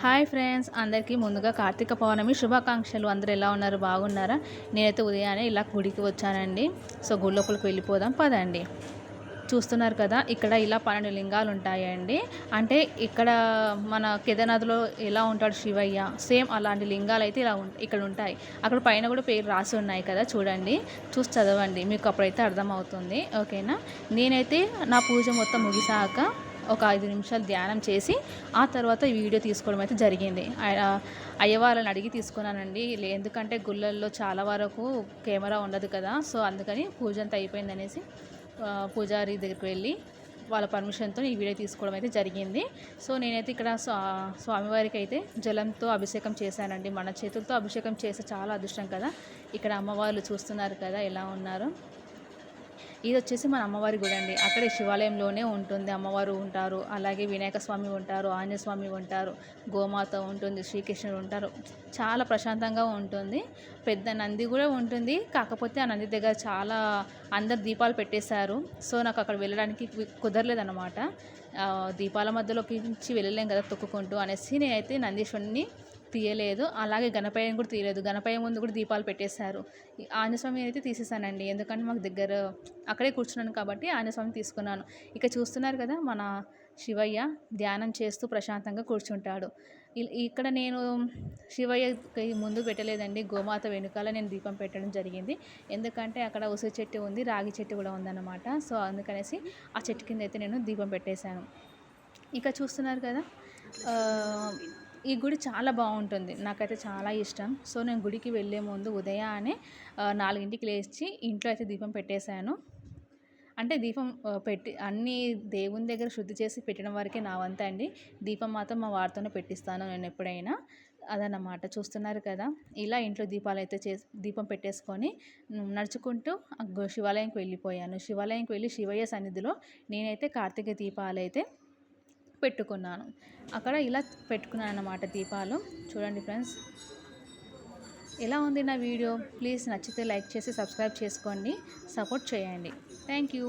Hi friends అందరికీ ముందుగా కార్తీక పౌర్ణమి శుభాకాంక్షలు. అందరూ ఎలా ఉన్నారు? బాగున్నారా? నేనైతే ఉదయాన్నే ఇలా గుడికి వచ్చానండి. సో గుడి లోపలికి వెళ్ళిపోదాం. పదండి. చూస్తున్నారు కదా ఇక్కడ ఇలా పన్నెండు లింగాలు ఉంటాయండి. అంటే ఇక్కడ మన కేదార్నాథ్లో ఎలా ఉంటాడు శివయ్య? సేమ్ అలాంటి లింగాలు అయితే ఇలా ఉం- ఇక్కడ ఉంటాయి. అక్కడ పైన కూడా పేరు రాసి ఉన్నాయి కదా చూడండి. చూసి చదవండి. మీకు అప్పుడైతే అర్థమవుతుంది. ఓకేనా? నేనైతే నా పూజ మొత్తం ముగిసాక ఒక ఐదు నిమిషాలు ధ్యానం చేసి ఆ తర్వాత ఈ వీడియో తీసుకోవడం అయితే జరిగింది. ఆ- అయ్యవాళ్ళని అడిగి తీసుకున్నానండి. లే- ఎందుకంటే గుళ్ళల్లో చాలా వరకు కెమెరా ఉండదు కదా సో అందుకని పూజ అంతా అయిపోయింది అనేసి పూజారి దగ్గరికి వెళ్ళి వాళ్ళ పర్మిషన్తో ఈ వీడియో తీసుకోవడం అయితే జరిగింది. సో నేనైతే ఇక్కడ స్వా స్వామివారికి అయితే జలంతో అభిషేకం చేశానండి. మన చేతులతో అభిషేకం చేస్తే చాలా అదృష్టం కదా. ఇక్కడ అమ్మవార్లు చూస్తున్నారు కదా ఎలా ఉన్నారు. ఇది వచ్చేసి మన అమ్మవారి గుడి అండి. అక్కడే శివాలయంలోనే ఉంటుంది. అమ్మవారు ఉంటారు. అలాగే వినాయక స్వామి ఉంటారు. ఆంజనేయ స్వామి ఉంటారు. గోమాత ఉంటుంది. శ్రీకృష్ణుడు ఉంటారు. చాలా ప్రశాంతంగా ఉంటుంది. పెద్ద నంది కూడా ఉంటుంది. కాకపోతే ఆ నంది దగ్గర చాలా అందరు దీపాలు పెట్టేశారు. సో నాకు అక్కడ వెళ్ళడానికి కుదరలేదన్నమాట. దీపాల మధ్యలోకి నుంచి వెళ్ళలేం కదా తొక్కుకుంటూ అనేసి నేనైతే నందీశ్వరుని తీయలేదు. అలాగే గణపయ్యని కూడా తీయలేదు. గణపయ్య ముందు కూడా దీపాలు పెట్టేశారు. ఈ ఆంజస్వామి అయితే తీసేసానండి ఎందుకంటే మాకు దగ్గర అక్కడే కూర్చున్నాను కాబట్టి ఆంజస్వామి తీసుకున్నాను. ఇక చూస్తున్నారు కదా మన శివయ్య ధ్యానం చేస్తూ ప్రశాంతంగా కూర్చుంటాడు. ఇక్కడ నేను శివయ్యకి ముందు పెట్టలేదండి. గోమాత వెనుకాల నేను దీపం పెట్టడం జరిగింది. ఎందుకంటే అక్కడ ఉసిరి చెట్టు ఉంది రాగి చెట్టు కూడా ఉందన్నమాట. సో అందుకనేసి ఆ చెట్టు కింద అయితే నేను దీపం పెట్టేశాను. ఇక చూస్తున్నారు కదా ఈ గుడి చాలా బాగుంటుంది. నాకైతే చాలా ఇష్టం. సో నేను గుడికి వెళ్ళే ముందు ఉదయాన్నే నాలుగింటికి లేచి ఇంట్లో అయితే దీపం పెట్టేశాను. అంటే దీపం పెట్టి అన్ని దేవుని దగ్గర శుద్ధి చేసి పెట్టడం వరకే నా వంత అండి. దీపం మాత్రం మా వారితోనే పెట్టిస్తాను నేను ఎప్పుడైనా. అదన్నమాట. చూస్తున్నారు కదా ఇలా ఇంట్లో దీపాలు అయితే చేసి దీపం పెట్టేసుకొని నడుచుకుంటూ శివాలయంకి వెళ్ళిపోయాను. శివాలయంకి వెళ్ళి శివయ్య సన్నిధిలో నేనైతే కార్తీక దీపాలు అయితే పెట్టుకున్నాను. అక్కడ ఇలా పెట్టుకున్నాను అన్నమాట దీపాలు. చూడండి ఫ్రెండ్స్. ఎలా ఉంది నా వీడియో? ప్లీజ్ నచ్చితే లైక్ చేసి సబ్స్క్రైబ్ చేసుకోండి. సపోర్ట్ చేయండి. Thank you.